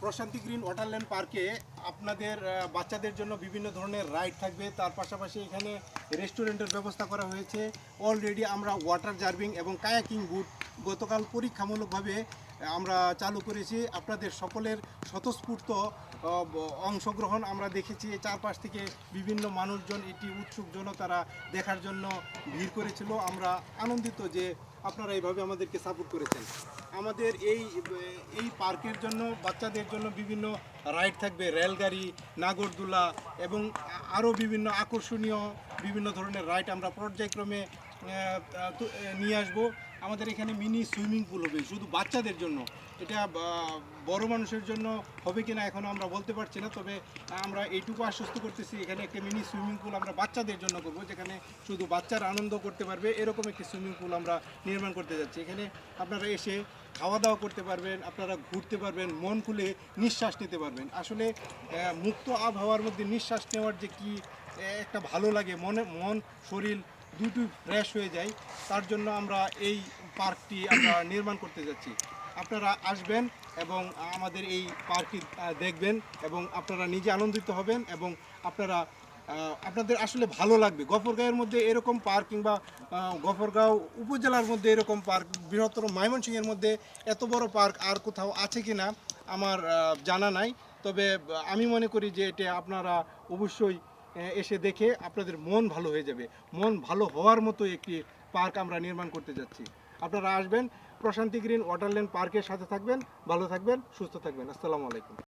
প্রশান্তি গ্রিন ওয়াটারল্যান্ড পার্কে আপনাদের বাচ্চাদের জন্য বিভিন্ন ধরনের রাইড থাকবে। তার পাশাপাশি এখানে রেস্টুরেন্টের ব্যবস্থা করা হয়েছে। অলরেডি আমরা ওয়াটার জার্ভিং এবং কায়াকিং বুট গতকাল পরীক্ষামূলকভাবে আমরা চালু করেছি। আপনাদের সকলের স্বতঃস্ফূর্ত অংশগ্রহণ আমরা দেখেছি। চারপাশ থেকে বিভিন্ন মানুষজন এটি উৎসুক তারা দেখার জন্য ভিড় করেছিল। আমরা আনন্দিত যে আপনারা এইভাবে আমাদেরকে সাপোর্ট করেছেন। আমাদের এই এই পার্কের জন্য, বাচ্চাদের জন্য বিভিন্ন রাইড থাকবে, রেলগাড়ি, নাগরদোলা এবং আরও বিভিন্ন আকর্ষণীয় বিভিন্ন ধরনের রাইড আমরা পর্যায়ক্রমে নিয়ে আসব। আমাদের এখানে মিনি সুইমিং পুল হবে, শুধু বাচ্চাদের জন্য। এটা বড় মানুষের জন্য হবে কিনা এখনও আমরা বলতে পারছি না, তবে আমরা এইটুকু আশ্বস্ত করতেছি, এখানে একটা মিনি সুইমিং পুল আমরা বাচ্চাদের জন্য করব, যেখানে শুধু বাচ্চারা আনন্দ করতে পারবে, এরকম একটি সুইমিং পুল আমরা নির্মাণ করতে যাচ্ছি। এখানে আপনারা এসে খাওয়া দাওয়া করতে পারবেন, আপনারা ঘুরতে পারবেন, মন খুলে নিঃশ্বাস নিতে পারবেন। আসলে মুক্ত আবহাওয়ার মধ্যে নিঃশ্বাস নেওয়ার যে কি একটা ভালো লাগে, মনে, মন, শরীর দুটোই ফ্রেশ হয়ে যায়। তার জন্য আমরা এই পার্কটি আমরা নির্মাণ করতে যাচ্ছি। আপনারা আসবেন এবং আমাদের এই পার্কটি দেখবেন এবং আপনারা নিজে আনন্দিত হবেন এবং আপনারা আপনাদের আসলে ভালো লাগবে। গফরগাঁওয়ের মধ্যে এরকম পার্ক কিংবা গফরগাঁও উপজেলার মধ্যে এরকম পার্ক, বৃহত্তর ময়মনসিংহের মধ্যে এত বড় পার্ক আর কোথাও আছে কি না আমার জানা নাই। তবে আমি মনে করি যে এটা আপনারা অবশ্যই এসে দেখে আপনাদের মন ভালো হয়ে যাবে। মন ভালো হওয়ার মতো একটি পার্ক আমরা নির্মাণ করতে যাচ্ছি। আপনারা আসবেন, প্রশান্তি গ্রিন ওয়াটারল্যান্ড পার্কের সাথে থাকবেন, ভালো থাকবেন, সুস্থ থাকবেন। আসসালামু আলাইকুম।